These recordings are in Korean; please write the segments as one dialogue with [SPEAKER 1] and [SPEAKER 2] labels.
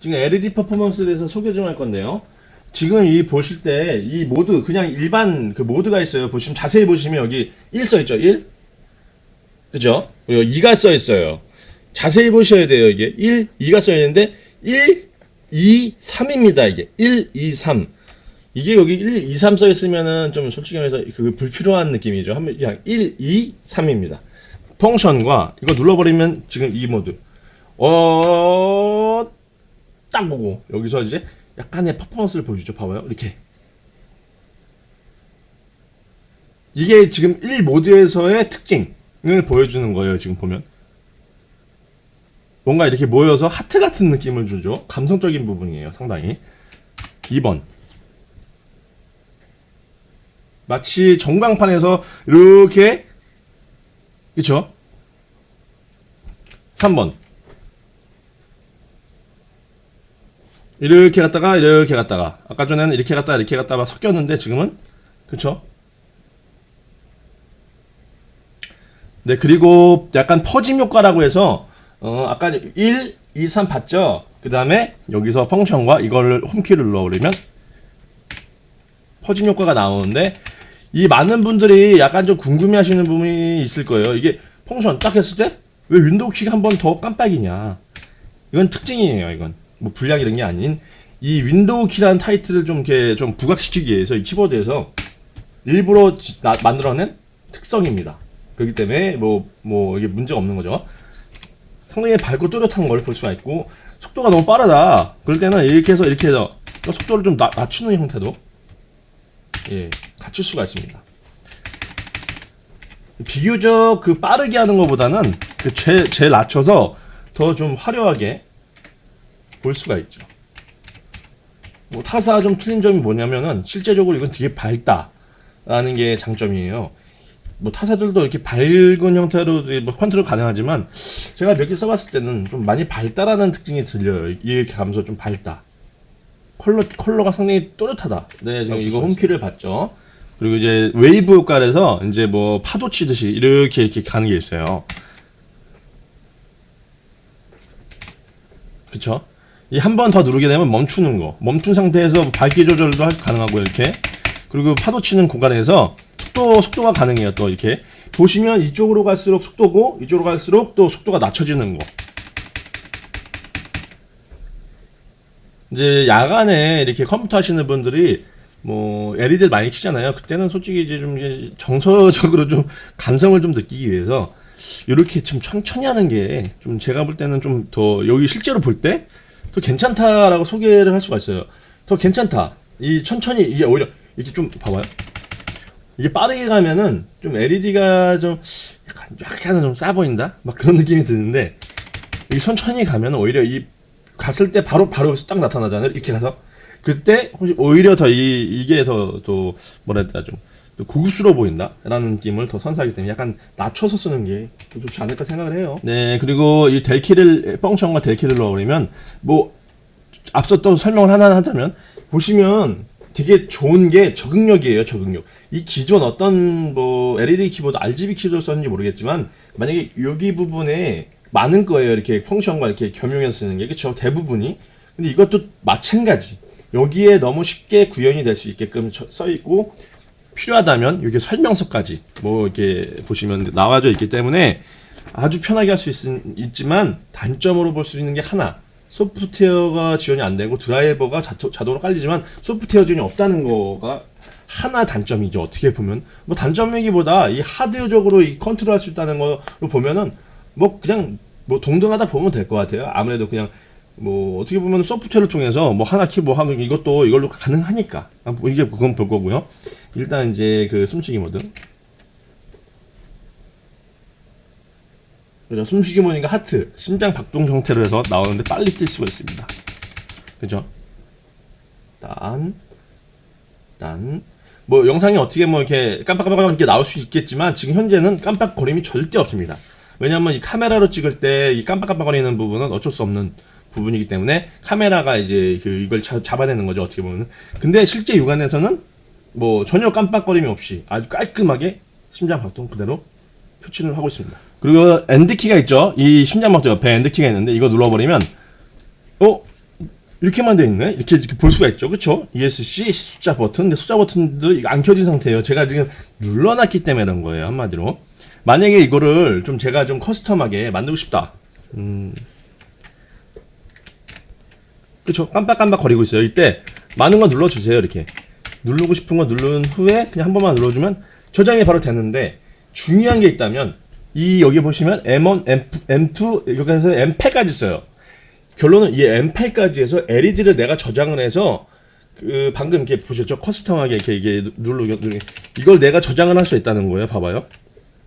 [SPEAKER 1] 지금 LED 퍼포먼스에 대해서 소개 좀 할 건데요. 지금 이 보실 때 이 모드 그냥 일반 그 모드가 있어요. 보시면 자세히 보시면 여기 1 써 있죠. 1. 그죠? 그리고 2가 써 있어요. 자세히 보셔야 돼요. 이게 1, 2가 써 있는데 1, 2, 3입니다. 이게 1, 2, 3. 이게 여기 1, 2, 3 써 있으면은 좀 솔직히 말해서 그 불필요한 느낌이죠. 한번 그냥 1, 2, 3입니다. 펑션과 이거 눌러버리면 지금 이 모드. 어, 딱 보고 여기서 이제 약간의 퍼포먼스를 보여주죠. 봐봐요. 이렇게. 이게 지금 1 모드에서의 특징을 보여주는 거예요. 지금 보면. 뭔가 이렇게 모여서 하트 같은 느낌을 주죠. 감성적인 부분이에요. 상당히. 2번. 마치 전광판에서 이렇게 그쵸? 3번. 이렇게 갔다가 이렇게 갔다가 아까 전에는 이렇게 갔다가 이렇게 갔다가 섞였는데 지금은 그쵸? 네 그리고 약간 퍼짐 효과라고 해서 어 아까 1, 2, 3 봤죠? 그 다음에 여기서 펑션과 이걸 홈키를 눌러버리면 퍼짐 효과가 나오는데 이 많은 분들이 약간 좀 궁금해하시는 부분이 있을 거예요. 이게 펑션 딱 했을 때 왜 윈도우 키가 한 번 더 깜빡이냐? 이건 특징이에요. 이건 뭐 불량 이런 게 아닌 이 윈도우 키라는 타이틀을 좀 이렇게 좀 부각시키기 위해서 이 키보드에서 일부러 지- 나- 만들어낸 특성입니다. 그렇기 때문에 뭐뭐 이게 문제가 없는 거죠. 상당히 밝고 또렷한 걸 볼 수가 있고 속도가 너무 빠르다. 그럴 때는 이렇게 해서 이렇게 해서 속도를 좀 낮- 낮추는 형태도 예, 갖출 수가 있습니다. 비교적 그 빠르게 하는 것보다는 그 제, 제일 낮춰서 더 좀 화려하게 볼 수가 있죠. 뭐 타사가 좀 틀린 점이 뭐냐면은 실제적으로 이건 되게 밝다라는 게 장점이에요. 뭐 타사들도 이렇게 밝은 형태로 뭐 컨트롤 가능하지만 제가 몇 개 써봤을 때는 좀 많이 밝다라는 특징이 들려요. 이렇게 가면서 좀 밝다. 컬러 컬러가 상당히 또렷하다. 네, 지금 이거 홈키를 봤죠. 그리고 이제 웨이브 효과에서 이제 뭐 파도 치듯이 이렇게 이렇게 가는 게 있어요. 그쵸? 이한번 더 누르게 되면 멈추는 거. 멈춘 상태에서 밝기 조절도 할- 가능하고 이렇게. 그리고 파도 치는 공간에서 속도 속도가 가능해요. 또 이렇게 보시면 이쪽으로 갈수록 속도고 이쪽으로 갈수록 또 속도가 낮춰지는 거. 이제 야간에 이렇게 컴퓨터 하시는 분들이 뭐 LED를 많이 키잖아요. 그때는 솔직히 이제 좀 정서적으로 좀 감성을 좀 느끼기 위해서 이렇게 좀 천천히 하는 게 좀 제가 볼 때는 좀 더 여기 실제로 볼때 더 괜찮다라고 소개를 할 수가 있어요. 더 괜찮다. 이 천천히 이게 오히려 이렇게 좀 봐봐요. 이게 빠르게 가면은 좀 LED가 좀 약간 약간 좀 싸 보인다. 막 그런 느낌이 드는데 이 천천히 가면 오히려 이 갔을 때 바로 바로 딱 나타나잖아요. 이렇게 가서 그때 혹시 오히려 더 이 이게 뭐라 해야 되나 좀더 고급스러워 보인다 라는 느낌을 더 선사하기 때문에 약간 낮춰서 쓰는 게좀 좋지 않을까 생각을 해요. 네 그리고 이 델키를 펑션과 델키를 넣어버리면 뭐 앞서 또 설명을 하나 하자면 보시면 되게 좋은 게 적응력이에요 적응력. 이 기존 어떤 뭐 LED 키보드 RGB 키보드 썼는지 모르겠지만 만약에 여기 부분에 많은 거예요. 이렇게 펑션과 이렇게 겸용해서 쓰는 게. 그쵸? 대부분이. 근데 이것도 마찬가지. 여기에 너무 쉽게 구현이 될 수 있게끔 저- 써 있고 필요하다면 여기 설명서까지 뭐 이렇게 보시면 나와져 있기 때문에 아주 편하게 할 수 있지만 단점으로 볼 수 있는 게 하나. 소프트웨어가 지원이 안 되고 드라이버가 자, 자동으로 깔리지만 소프트웨어 지원이 없다는 거가 하나 단점이죠. 어떻게 보면. 뭐 단점이기보다 이 하드웨어적으로 이 컨트롤할 수 있다는 거로 보면은 뭐 그냥 뭐 동등하다 보면 될 것 같아요. 아무래도 그냥 뭐 어떻게 보면 소프트웨어를 통해서 뭐 하나 키뭐 하면 이것도 이걸로 가능하니까. 아, 뭐 이게 그건 볼 거고요. 일단 이제 그 숨쉬기 모드. 그죠? 숨쉬기 모드니까 하트 심장 박동 형태로 해서 나오는데 빨리 뛸 수가 있습니다. 그죠? 딴, 딴. 뭐 영상이 어떻게 뭐 이렇게 깜빡깜빡 이렇게 나올 수 있겠지만 지금 현재는 깜빡거림이 절대 없습니다. 왜냐하면 이 카메라로 찍을 때 이 깜빡깜빡거리는 부분은 어쩔 수 없는 부분이기 때문에 카메라가 이제 그 이걸 자- 잡아내는 거죠 어떻게 보면. 근데 실제 육안에서는 뭐 전혀 깜빡거림이 없이 아주 깔끔하게 심장 박동 그대로 표출을 하고 있습니다. 그리고 엔드 키가 있죠. 이 심장 박동 옆에 엔드 키가 있는데 이거 눌러버리면 어 이렇게만 돼 있네. 이렇게 이렇게 볼 수가 있죠. 그렇죠? ESC 숫자 버튼. 근데 숫자 버튼도 이거 안 켜진 상태예요. 제가 지금 눌러놨기 때문에 그런 거예요. 한마디로. 만약에 이거를 좀 제가 좀 커스텀하게 만들고 싶다. 음. 그렇죠. 깜빡깜빡 거리고 있어요. 이때 많은 거 눌러주세요. 이렇게 누르고 싶은 거 누른 후에 그냥 한 번만 눌러주면 저장이 바로 되는데 중요한 게 있다면 이 여기 보시면 M1, M, M2 여기서 M8까지 써요. 결론은 이 M8까지 해서 LED를 내가 저장을 해서 그 방금 이렇게 보셨죠? 커스텀하게 이렇게 이게 누르고 누르 이걸 내가 저장을 할 수 있다는 거예요. 봐봐요.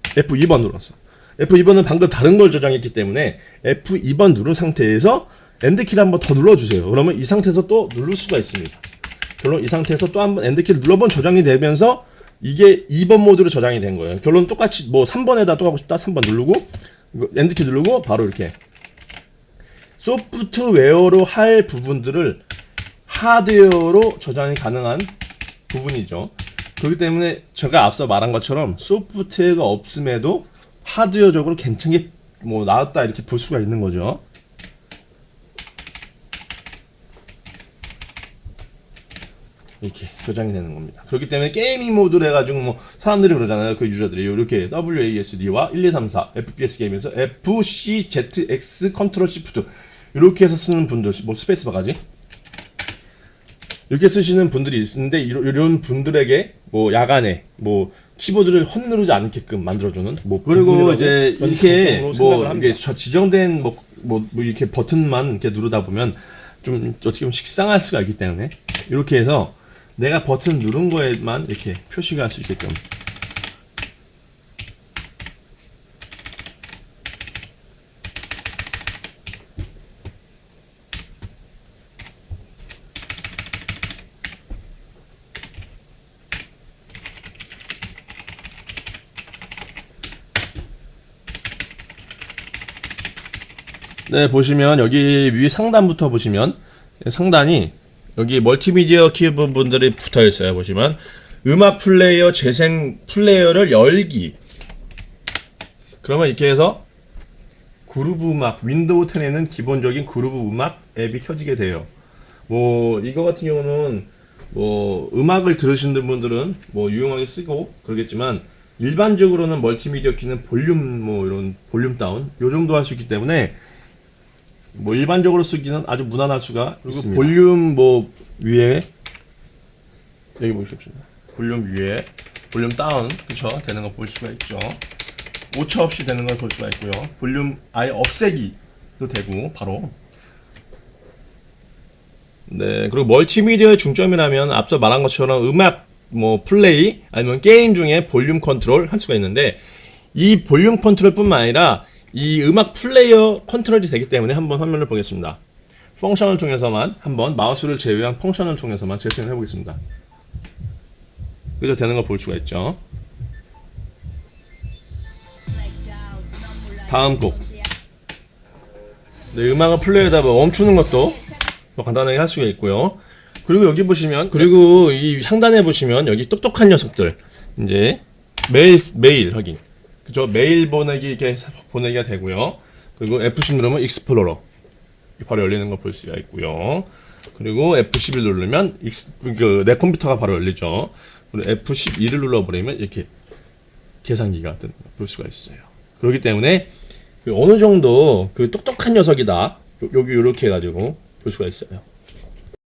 [SPEAKER 1] F2번 눌렀어. F2번은 방금 다른 걸 저장했기 때문에 F2번 누른 상태에서 엔드키를 한번 더 눌러주세요. 그러면 이 상태에서 또 누를 수가 있습니다. 결론 이 상태에서 또 한번 엔드키를 눌러본 저장이 되면서 이게 2번 모드로 저장이 된 거예요. 결론 똑같이 뭐 3번에다 또 하고 싶다 3번 누르고 엔드키 누르고 바로 이렇게 소프트웨어로 할 부분들을 하드웨어로 저장이 가능한 부분이죠. 그렇기 때문에 제가 앞서 말한 것처럼 소프트웨어가 없음에도 하드웨어적으로 괜찮게 뭐 나왔다 이렇게 볼 수가 있는 거죠. 이렇게 저장이 되는 겁니다. 그렇기 때문에 게이밍 모드를 해가지고 뭐 사람들이 그러잖아요. 그 유저들이 이렇게 WASD와 1234 FPS 게임에서 FCZX 컨트롤 시프트 이렇게 해서 쓰는 분들 뭐 스페이스바가지 이렇게 쓰시는 분들이 있는데 이런, 분들에게 뭐 야간에 뭐 키보드를 헛누르지 않게끔 만들어주는 뭐
[SPEAKER 2] 그리고 이제 이렇게 뭐. 이게
[SPEAKER 1] 저 지정된 뭐, 뭐, 뭐 이렇게 버튼만 이렇게 누르다 보면 좀 어떻게 보면 식상할 수가 있기 때문에 이렇게 해서 내가 버튼 누른 거에만 이렇게 표시가 할 수 있게끔. 네, 보시면 여기 위 상단부터 보시면 상단이 여기 멀티미디어 키보드 분들이 붙어 있어요. 보시면 음악 플레이어 재생 플레이어를 열기. 그러면 이렇게 해서 그루브 음악 윈도우 10에는 기본적인 그루브 음악 앱이 켜지게 돼요. 뭐 이거 같은 경우는 뭐 음악을 들으시는 분들은 뭐 유용하게 쓰고 그러겠지만 일반적으로는 멀티미디어 키는 볼륨 뭐 이런 볼륨 다운 요 정도 할 수 있기 때문에 뭐 일반적으로 쓰기는 아주 무난할 수가 그리고
[SPEAKER 2] 있습니다.
[SPEAKER 1] 볼륨 뭐 위에 여기 보십시오. 볼륨 위에 볼륨 다운 그쵸 되는 거 볼 수가 있죠. 오차 없이 되는 걸 볼 수가 있고요. 볼륨 아예 없애기도 되고 바로 네 그리고 멀티미디어의 중점이라면 앞서 말한 것처럼 음악 뭐 플레이 아니면 게임 중에 볼륨 컨트롤 할 수가 있는데 이 볼륨 컨트롤뿐만 아니라 이 음악 플레이어 컨트롤이 되기 때문에 한번 화면을 보겠습니다. 펑션을 통해서만 한번 마우스를 제외한 펑션을 통해서만 재생해 보겠습니다. 그죠 되는 걸 볼 수가 있죠. 다음 곡. 네, 음악을 플레이하다 보면 멈추는 것도 뭐 간단하게 할 수가 있고요. 그리고 여기 보시면 그리고 이 상단에 보시면 여기 똑똑한 녀석들 이제 메일 메일 확인 그죠 메일 보내기 이렇게 보내기가 되고요. 그리고 F10 누르면 익스플로러 바로 열리는 걸볼 수가 있고요. 그리고 F11 누르면 익스, 그, 내 컴퓨터가 바로 열리죠. 그리고 F12를 눌러버리면 이렇게 계산기가 뜨는 걸볼 수가 있어요. 그렇기 때문에 그 어느 정도 그 똑똑한 녀석이다. 요- 여기 이렇게 해가지고 볼 수가 있어요.